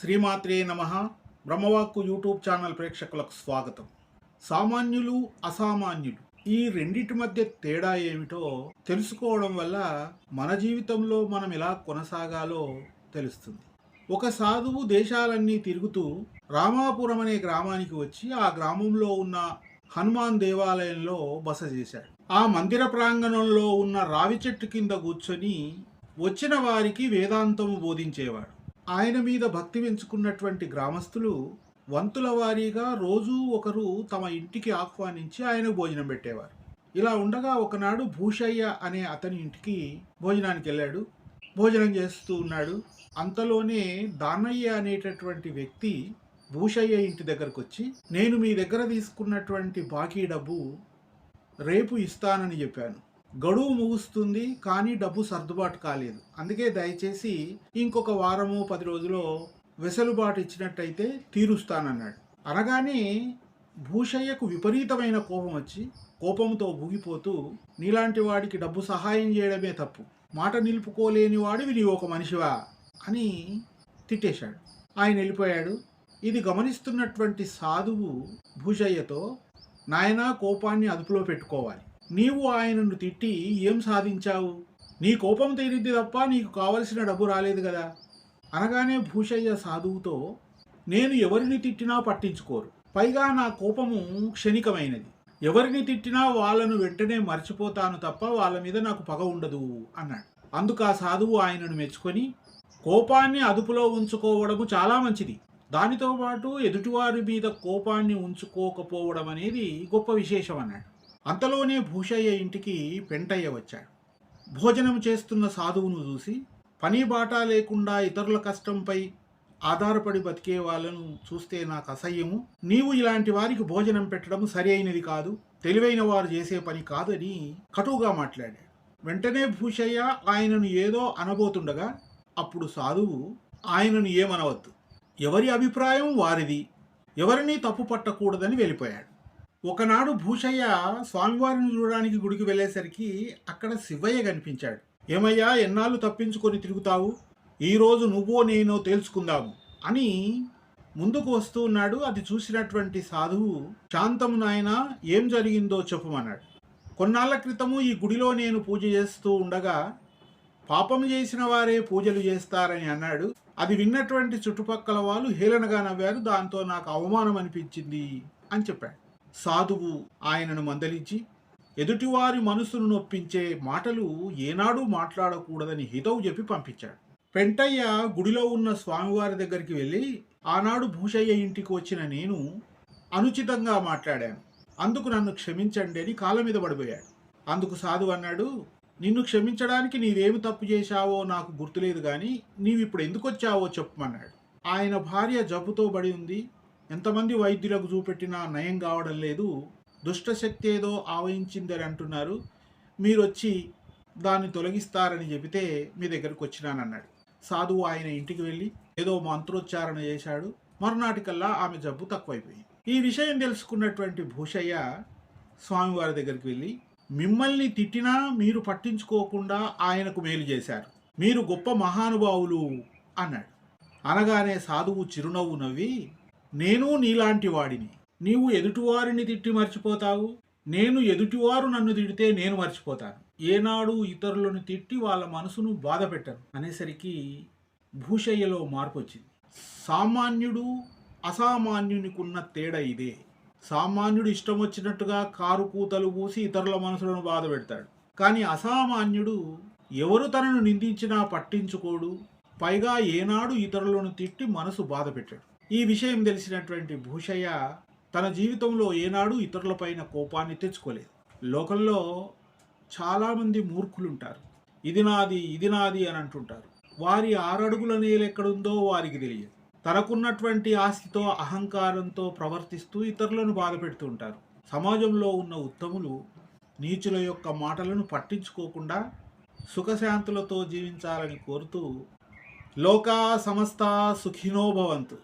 శ్రీమాత్రే నమ. బ్రహ్మవాక్కు YouTube channel ప్రేక్షకులకు స్వాగతం. సామాన్యులు అసామాన్యులు ఈ రెండిటి మధ్య తేడా ఏమిటో తెలుసుకోవడం వల్ల మన జీవితంలో మనం ఎలా కొనసాగాలో తెలుస్తుంది. ఒక సాధువు దేశాలన్నీ తిరుగుతూ రామాపురం అనే గ్రామానికి వచ్చి ఆ గ్రామంలో ఉన్న హనుమాన్ దేవాలయంలో బస చేశాడు. ఆ మందిర ప్రాంగణంలో ఉన్న రావి చెట్టు కింద కూర్చొని వచ్చిన వారికి వేదాంతము బోధించేవాడు. ఆయన మీద భక్తి పెంచుకున్నటువంటి గ్రామస్తులు వంతుల వారీగా రోజూ ఒకరు తమ ఇంటికి ఆహ్వానించి ఆయన భోజనం పెట్టేవారు. ఇలా ఉండగా ఒకనాడు భూషయ్య అనే అతని ఇంటికి భోజనానికి వెళ్ళాడు. భోజనం చేస్తూ ఉన్నాడు. అంతలోనే దానయ్య అనేటటువంటి వ్యక్తి భూషయ్య ఇంటి దగ్గరకు వచ్చి నేను మీ దగ్గర తీసుకున్నటువంటి బాకీ డబ్బు రేపు ఇస్తానని చెప్పాను. గడువు ముగుస్తుంది కానీ డబ్బు సర్దుబాటు కాలేదు. అందుకే దయచేసి ఇంకొక వారము పది రోజులో వెసులుబాటు ఇచ్చినట్టయితే తీరుస్తానన్నాడు. అనగానే భూషయ్యకు విపరీతమైన కోపం వచ్చి కోపంతో ఊగిపోతూ నీలాంటి వాడికి డబ్బు సహాయం చేయడమే తప్పు. మాట నిలుపుకోలేని వాడివి నీ ఒక మనిషివా? అని తిట్టేశాడు. ఆయన వెళ్ళిపోయాడు. ఇది గమనిస్తున్నటువంటి సాధువు భూషయ్యతో నాయనా కోపాన్ని అదుపులో పెట్టుకోవాలి. నీవు ఆయనను తిట్టి ఏం సాధించావు? నీ కోపం తీరిద్ది తప్ప నీకు కావలసిన డబ్బు రాలేదు కదా. అనగానే భూషయ్య సాధువుతో నేను ఎవరిని తిట్టినా పట్టించుకోరు. పైగా నా కోపము క్షణికమైనది. ఎవరిని తిట్టినా వాళ్ళను వెంటనే మర్చిపోతాను తప్ప వాళ్ళ మీద నాకు పగ ఉండదు అన్నాడు. అందుకు ఆ సాధువు ఆయనను మెచ్చుకొని కోపాన్ని అదుపులో ఉంచుకోవడము చాలా మంచిది. దానితో పాటు ఎదుటివారి మీద కోపాన్ని ఉంచుకోకపోవడం అనేది గొప్ప విశేషం అన్నాడు. అంతలోనే భూషయ్య ఇంటికి పెంటయ్య వచ్చాడు. భోజనం చేస్తున్న సాధువును చూసి పని బాట లేకుండా ఇతరుల కష్టంపై ఆధారపడి బతికే వాళ్ళను చూస్తే నాకు అసహ్యము. నీవు ఇలాంటి వారికి భోజనం పెట్టడం సరి అయినది కాదు తెలివైన వారు చేసే పని కాదని కటువుగా మాట్లాడాడు. వెంటనే భూషయ్య ఆయనను ఏదో అనబోతుండగా అప్పుడు సాధువు ఆయనను ఏమనవద్దు. ఎవరి అభిప్రాయం వారిది. ఎవరినీ తప్పు పట్టకూడదని వెళ్ళిపోయాడు. ఒకనాడు భూషయ్య స్వామివారిని చూడడానికి గుడికి వెళ్ళేసరికి అక్కడ శివయ్య కనిపించాడు. ఏమయ్యా ఎన్నాళ్ళు తప్పించుకొని తిరుగుతావు? ఈరోజు నువ్వో నేనో తేల్చుకుందాము అని ముందుకు వస్తూ ఉన్నాడు. అది చూసినటువంటి సాధువు శాంతము నాయన ఏం జరిగిందో చెప్పమన్నాడు కొన్నాళ్ళ క్రితము ఈ గుడిలో నేను పూజ చేస్తూ ఉండగా పాపం చేసిన వారే పూజలు చేస్తారని అన్నాడు. అది విన్నటువంటి చుట్టుపక్కల వాళ్ళు హేళనగా నవ్వారు. దాంతో నాకు అవమానం అనిపించింది అని చెప్పాడు. సాధువు ఆయనను మందలించి ఎదుటివారి మనసును నొప్పించే మాటలు ఏనాడూ మాట్లాడకూడదని హితవు చెప్పి పంపించాడు. పెంటయ్య గుడిలో ఉన్న స్వామివారి దగ్గరికి వెళ్ళి ఆనాడు భూషయ్య ఇంటికి వచ్చిన నేను అనుచితంగా మాట్లాడాను. అందుకు నన్ను క్షమించండి అని కాళ్ళ మీద పడిపోయాడు. అందుకు సాధువు అన్నాడు నిన్ను క్షమించడానికి నీవేమి తప్పు చేశావో నాకు గుర్తులేదు కానీ నీవిప్పుడు ఎందుకు వచ్చావో చెప్పమన్నాడు. ఆయన భార్య జబ్బుతో బడి ఉంది ఎంతమంది వైద్యులకు చూపెట్టినా నయం కావడం లేదు. దుష్టశక్తి ఏదో ఆవహించిందని అంటున్నారు. మీరు వచ్చి దాన్ని తొలగిస్తారని చెబితే మీ దగ్గరకు వచ్చినానన్నాడు. సాధువు ఆయన ఇంటికి వెళ్ళి ఏదో మంత్రోచ్చారణ చేశాడు. మరునాటికల్లా ఆమె జబ్బు తక్కువైపోయింది. ఈ విషయం తెలుసుకున్నటువంటి భూషయ్య స్వామివారి దగ్గరికి వెళ్ళి మిమ్మల్ని తిట్టినా మీరు పట్టించుకోకుండా ఆయనకు మేలు చేశారు. మీరు గొప్ప మహానుభావులు అన్నాడు. అనగానే సాధువు చిరునవ్వు నవ్వి నేను నీలాంటి వాడిని. నీవు ఎదుటివారిని తిట్టి మర్చిపోతావు. నేను ఎదుటివారు నన్ను తిడితే నేను మర్చిపోతాను. ఏనాడు ఇతరులను తిట్టి వాళ్ళ మనసును బాధ పెట్టను. అనేసరికి భూషయ్యలో మార్పు వచ్చింది. సామాన్యుడు అసామాన్యునికున్న తేడా ఇదే. సామాన్యుడు ఇష్టం వచ్చినట్టుగా కారు కూతలు పూసి ఇతరుల మనసులను బాధ పెడతాడు. కానీ అసామాన్యుడు ఎవరు తనను నిందించినా పట్టించుకోడు. పైగా ఏనాడు ఇతరులను తిట్టి మనసు బాధ పెట్టాడు. ఈ విషయం తెలిసినటువంటి భూషయ్య తన జీవితంలో ఏనాడు ఇతరులపైన కోపాన్ని తెచ్చుకోలేదు. లోకంలో చాలామంది మూర్ఖులు ఉంటారు ఇది నాది ఇది నాది అని అంటుంటారు. వారి ఆరడుగుల నేల ఎక్కడుందో వారికి తెలియదు. తనకున్నటువంటి ఆస్తితో అహంకారంతో ప్రవర్తిస్తూ ఇతరులను బాధ పెడుతుంటారు సమాజంలో ఉన్న ఉత్తములు నీచుల యొక్క మాటలను పట్టించుకోకుండా సుఖశాంతులతో జీవించాలని కోరుతూ లోకా సమస్త సుఖినో భవంతు.